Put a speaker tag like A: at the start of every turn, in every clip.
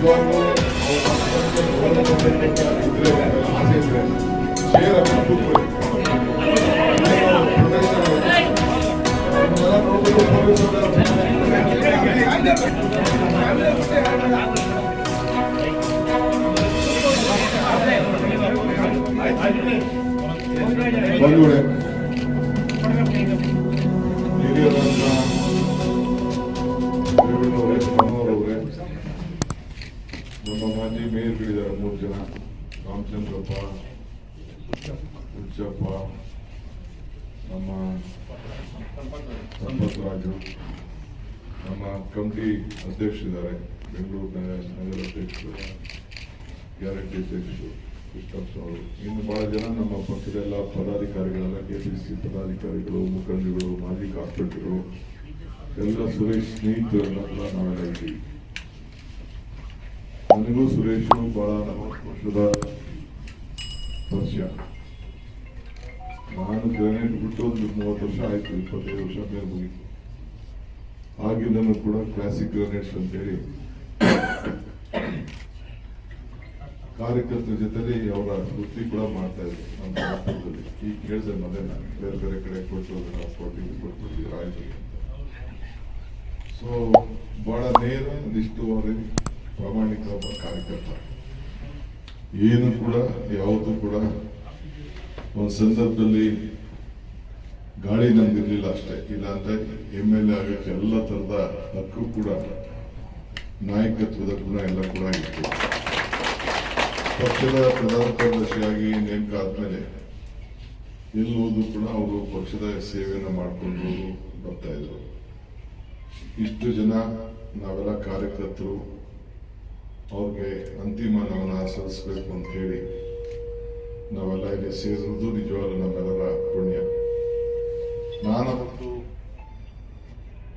A: ಇವಾಗಲೂ ಅವ್ರ ನಮ್ಮ ಮಾಜಿ ಮೇಯರ್ಗಳಿದ್ದಾರೆ ಮೂರು ಜನ ರಾಮಚಂದ್ರಪ್ಪ ಹುಚ್ಚಪ್ಪ ನಮ್ಮ ಸಂಪತ್ರಾಜು ನಮ್ಮ ಕಮಿಟಿ ಅಧ್ಯಕ್ಷರಿದ್ದಾರೆ ಬೆಂಗಳೂರು ನಗರ ಅಧ್ಯಕ್ಷರು ಗ್ಯಾರಂಟಿ ಅಧ್ಯಕ್ಷರು ಕೃಷ್ಣಪ್ಪ ಅವರು ಇನ್ನು ಬಹಳ ಜನ ನಮ್ಮ ಪಕ್ಷದ ಎಲ್ಲ ಪದಾಧಿಕಾರಿಗಳೆಲ್ಲ ಕೆ ಪಿ ಸಿ ಪದಾಧಿಕಾರಿಗಳು ಮುಖಂಡರುಗಳು ಮಾಜಿ ಕಾರ್ಪೊರೇಟರು ಎಲ್ಲ ಸುರೇಶ್ ಸ್ನೇಹಿತರನ್ನ ಕೂಡ ನಾವೆಲ್ಲ ಇದ್ದೀವಿ ನನಗೂ ಸುರೇಶನು ಬಹಳ ನಮ್ಮ ವರ್ಷದ ಪರಿಚಯ ನಾನು ಗ್ರಾನೇಟ್ ಬಿಟ್ಟು ಒಂದು ಮೂವತ್ತು ವರ್ಷ ಆಯ್ತು, ಇಪ್ಪತ್ತೈದು ವರ್ಷ ಮೇಲೆ ಮುಗೀತು. ಆಗಿದ್ದನ್ನು ಕೂಡ ಕ್ಲಾಸಿಕ್ ಗ್ರಾನೇಟ್ಸ್ ಅಂತೇಳಿ. ಕಾರ್ಯಕರ್ತರ ಜೊತೆಲಿ ಅವರ ವೃತ್ತಿ ಕೂಡ ಮಾಡ್ತಾ ಇದ್ರು ನಮ್ಮ ರಾಷ್ಟ್ರದಲ್ಲಿ ಈಗ ಕೇಳಿದೆ ಮೊದಲೇ ನಾನು ಬೇರೆ ಬೇರೆ ಕಡೆ ಕೊಟ್ಟು ನಾವು ಕೊಟ್ಟು ಕೊಟ್ಬಿಟ್ಟಿದ್ದೀವಿ ಆಯ್ತು ಸೊ ಭಾಳ ನೇರ ನಿಷ್ಠವಾದ ಪ್ರಾಮಾಣಿಕ ಕಾರ್ಯಕರ್ತ. ಏನು ಕೂಡ, ಯಾವುದು ಕೂಡ ಒಂದು ಸಂದರ್ಭದಲ್ಲಿ ಗಾಳಿ ನಮ್ದಿರ್ಲಿಲ್ಲ ಅಷ್ಟೇ. ಇಲ್ಲ ಅಂತ ಎಂ ಎಲ್ ಎ ಆಗಕ್ಕೆ ಎಲ್ಲ ಥರದ ಹಕ್ಕು ಕೂಡ ನಾಯಕತ್ವದ ಗುಣ ಎಲ್ಲ ಕೂಡ ಇತ್ತು ಪಕ್ಷದ ಪ್ರಧಾನ ಕಾರ್ಯದರ್ಶಿಯಾಗಿ ನೇಮಕ ಆದಮೇಲೆ ಎಲ್ಲೋದು ಕೂಡ ಅವರು ಪಕ್ಷದ ಸೇವೆಯನ್ನು ಮಾಡಿಕೊಂಡು ಬರ್ತಾ ಇದ್ರು. ಇಷ್ಟು ಜನ ನಾವೆಲ್ಲ ಕಾರ್ಯಕರ್ತರು ಅವ್ರಿಗೆ ಅಂತಿಮ ನಮನ ಸಲ್ಲಿಸಬೇಕು ಅಂತ ಹೇಳಿ ನಾವೆಲ್ಲ ಇಲ್ಲಿ ಸೇರಿರೋದು ನಿಜವಾಗ್ಲೂ ನಮ್ಮೆಲ್ಲರ ಪುಣ್ಯ. ನಾನವತ್ತು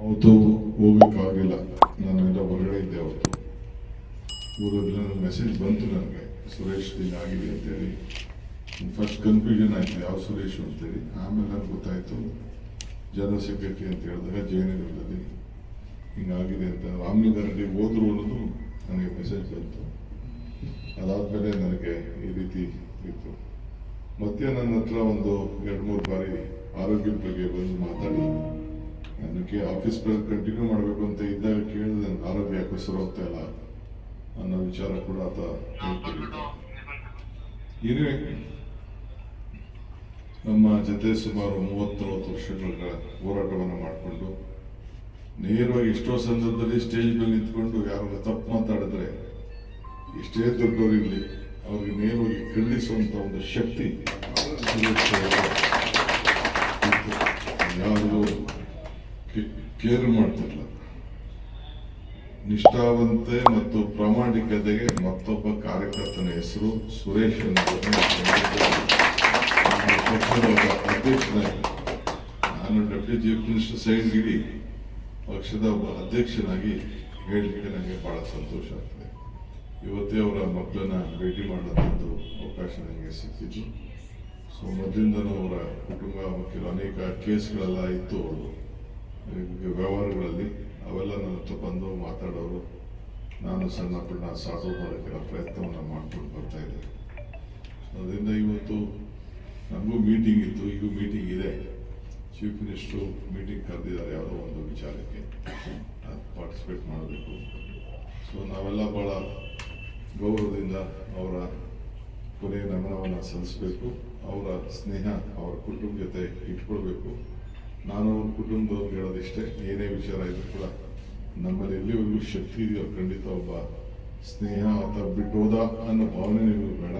A: ಅವತ್ತು ಹೋಗ್ಲಿಕ್ಕಾಗಿಲ್ಲ ನಾನೆಲ್ಲ ಹೊರಗಡೆ ಇದ್ದೆ ಅವತ್ತು. ಊರಲ್ಲಿ ನನ್ನ ಮೆಸೇಜ್ ಬಂತು ನನಗೆ, ಸುರೇಶ್ ಇಲ್ಲಿ ಆಗಿದೆ ಅಂತೇಳಿ ಫಸ್ಟ್ ಕನ್ಫ್ಯೂಷನ್ ಆಯ್ತು, ಯಾವ ಸುರೇಶ್ ಅಂತೇಳಿ ಆಮೇಲೆ ನನಗೆ ಗೊತ್ತಾಯಿತು ಜನ ಸಿಗಕ್ಕೆ ಅಂತ ಹೇಳಿದಾಗ ಜಯನಗರದಲ್ಲಿ ಹಿಂಗಾಗಿದೆ ಅಂತ. ರಾಮನಗರಲ್ಲಿ ಹೋದ್ರು ಅನ್ನೋದು ನನಗೆ ಮೆಸೇಜ್ ಬಂತು. ಅದಾದ್ಮೇಲೆ ನನಗೆ ಈ ರೀತಿ ಇತ್ತು. ಮತ್ತೆ ನನ್ನ ಹತ್ರ ಒಂದು ಎರಡು ಮೂರು ಬಾರಿ ಆರೋಗ್ಯದ ಬಗ್ಗೆ ಬಂದು ಮಾತಾಡಿ. ನನಗೆ ಆಫೀಸ್ ಕಂಟಿನ್ಯೂ ಮಾಡಬೇಕು ಅಂತ ಇದ್ದಾಗ ಕೇಳಿದ ನನ್ನ ಆರೋಗ್ಯ ಯಾಕೋ ಸರಿ ಹೋಗ್ತಾ ಇಲ್ಲ ಅನ್ನೋ ವಿಚಾರ ಕೂಡ ಆತ ಹೇಳ್ತಿದ್ದ ನಮ್ಮ ಜೊತೆ ಸುಮಾರು ಮೂವತ್ತು ನಲವತ್ತು ವರ್ಷಗಳ ಹೋರಾಟವನ್ನು ಮಾಡಿಕೊಂಡು, ನೇರವಾಗಿ ಎಷ್ಟೋ ಸಂದರ್ಭದಲ್ಲಿ ಸ್ಟೇಜ್ ಮೇಲೆ ನಿಂತ್ಕೊಂಡು ಯಾರು ತಪ್ಪು ಎಷ್ಟೇ ದೊಡ್ಡವರಿರಲಿ ಅವ್ರಿಗೆ ನೇರವಾಗಿ ಖಂಡಿಸುವಂತ ಒಂದು ಶಕ್ತಿ ಯಾರು ಕೇರ್ ಮಾಡ್ತಿರ್ಲಿಲ್ಲ. ನಿಷ್ಠಾವಂತೆ ಮತ್ತು ಪ್ರಾಮಾಣಿಕತೆಗೆ ಮತ್ತೊಬ್ಬ ಕಾರ್ಯಕರ್ತನ ಹೆಸರು ಸುರೇಶ್ ಪಕ್ಷದ ಅಧ್ಯಕ್ಷನಾಗಿ ನಾನು ಡೆಪ್ಯೂಟಿ ಚೀಫ್ ಮಿನಿಸ್ಟರ್ ಸೈಡ್ ಇಡೀ ಪಕ್ಷದ ಒಬ್ಬ ಅಧ್ಯಕ್ಷನಾಗಿ ಹೇಳಲಿಕ್ಕೆ ನನಗೆ ಬಹಳ ಸಂತೋಷ ಆಗ್ತದೆ. ಇವತ್ತೇ ಅವರ ಮಕ್ಕಳನ್ನ ಭೇಟಿ ಮಾಡೋದೊಂದು ಅವಕಾಶ ನನಗೆ ಸಿಕ್ಕಿತ್ತು ಸೊ ಮೊದಲಿಂದನೂ ಅವರ ಕುಟುಂಬ ಕೆಲವು ಅನೇಕ ಕೇಸ್ಗಳೆಲ್ಲ ಇತ್ತು ಅವರು. ವ್ಯವಹಾರಗಳಲ್ಲಿ ಅವೆಲ್ಲ ನನ್ನ ಹತ್ರ ಬಂದು ಮಾತಾಡೋರು. ನಾನು ಸಣ್ಣ ಪುಟ್ಟ ಸಾಲ್ವ್ ಮಾಡೋಕ್ಕೆಲ್ಲ ಪ್ರಯತ್ನವನ್ನು ಮಾಡ್ಕೊಂಡು ಬರ್ತಾ ಇದ್ದೆ ಅದರಿಂದ ಇವತ್ತು ನನಗೂ ಮೀಟಿಂಗ್ ಇತ್ತು. ಈಗ ಮೀಟಿಂಗ್ ಇದೆ. ಚೀಫ್ ಮಿನಿಸ್ಟ್ರು ಮೀಟಿಂಗ್ ಕರೆದಿದ್ದಾರೆ. ಯಾವುದೋ ಒಂದು ವಿಚಾರಕ್ಕೆ. ಪಾರ್ಟಿಸಿಪೇಟ್ ಮಾಡಬೇಕು. ಸೊ ನಾವೆಲ್ಲ ಭಾಳ ಗೌರವದಿಂದ ಅವರ ಕೊನೆಯ ನಮನವನ್ನು ಸಲ್ಲಿಸಬೇಕು, ಅವರ ಸ್ನೇಹ, ಅವರ ಕುಟುಂಬ ಜೊತೆ ಇಟ್ಕೊಳ್ಬೇಕು. ನಾನು ಅವ್ರ ಕುಟುಂಬದವ್ರಿಗೆ ಹೇಳೋದಿಷ್ಟೇ, ಏನೇ ವಿಚಾರ ಇದ್ರೂ ಕೂಡ ನಮ್ಮಲ್ಲಿ ಎಲ್ಲಿವರೆಗೂ ಶಕ್ತಿ ಇದೆಯೋ ಖಂಡಿತ ಒಬ್ಬ ಸ್ನೇಹ ಅಥವಾ ಬಿಟ್ಟೋದ ಅನ್ನೋ ಭಾವನೆ ನಿಮಗೆ ಬೇಡ.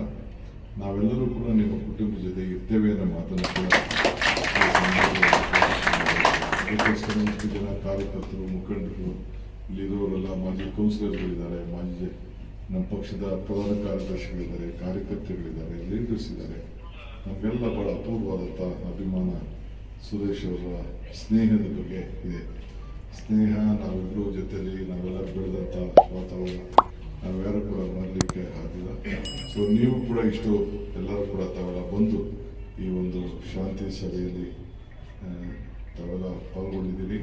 A: ನಾವೆಲ್ಲರೂ ಕೂಡ ನಿಮ್ಮ ಕುಟುಂಬದ ಜೊತೆ ಇರ್ತೇವೆ ಅನ್ನೋ ಮಾತನ್ನು ಕೂಡ ಜನ ಕಾರ್ಯಕರ್ತರು, ಮುಖಂಡರು ಇಲ್ಲಿರೋರೆಲ್ಲ ಮಾಜಿ ಕೌನ್ಸಿಲರ್ಗಳಿದ್ದಾರೆ ಮಾಜಿ ನಮ್ಮ ಪಕ್ಷದ ಪ್ರಧಾನ ಕಾರ್ಯದರ್ಶಿಗಳಿದ್ದಾರೆ ಕಾರ್ಯಕರ್ತರುಗಳಿದ್ದಾರೆ ಲೀಡರ್ಸ್ ಇದ್ದಾರೆ. ನಮಗೆಲ್ಲ ಬಹಳ ಅಪೂರ್ವವಾದಂಥ ಅಭಿಮಾನ ಸುರೇಶ್ ಅವರ ಸ್ನೇಹದ ಬಗ್ಗೆ ಇದೆ. ಸ್ನೇಹ ನಾವೆಲ್ಲರೂ ಜೊತೆಯಲ್ಲಿ ನಾವೆಲ್ಲ ಬೆಳೆದಂಥ ವಾತಾವರಣ ನಾವ್ಯಾರು ಕೂಡ ಮಾಡಲಿಕ್ಕೆ ಆಗಿಲ್ಲ ಸೊ ನೀವು ಕೂಡ ಇಷ್ಟು ಎಲ್ಲರೂ ಕೂಡ ತಾವೆಲ್ಲ ಬಂದು ಈ ಒಂದು ಶಾಂತಿ ಸಭೆಯಲ್ಲಿ ತಾವೆಲ್ಲ ಪಾಲ್ಗೊಂಡಿದ್ದೀರಿ.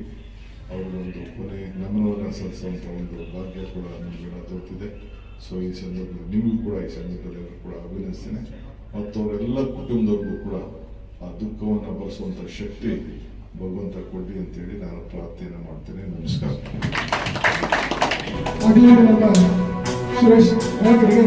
A: ಅವರಿಗೊಂದು ಕೊನೆ ನಮನವನ್ನು ಸಲ್ಲಿಸುವಂಥ ಒಂದು ಭಾಗ್ಯ ಕೂಡ ನಮಗೆ ದೊರೆತಿದೆ. ಸೊ ಈ ಸಂದರ್ಭದಲ್ಲಿ ನಿಮಗೂ ಕೂಡ ಈ ಸಂದರ್ಭದಲ್ಲಿ ಎಲ್ಲರೂ ಕೂಡ ಅಭಿನಂದಿಸ್ತೇನೆ ಮತ್ತು ಅವರೆಲ್ಲ ಕುಟುಂಬದವ್ರಿಗೂ ಕೂಡ ಆ ದುಃಖವನ್ನು ಭರಿಸುವಂಥ ಶಕ್ತಿ ಭಗವಂತ ಕೊಡಿ ಅಂತೇಳಿ ನಾನು ಪ್ರಾರ್ಥನೆ ಮಾಡ್ತೇನೆ. ನಮಸ್ಕಾರ.
B: ಸುರೇಶ್ ನಾಯಕರಿಗೆ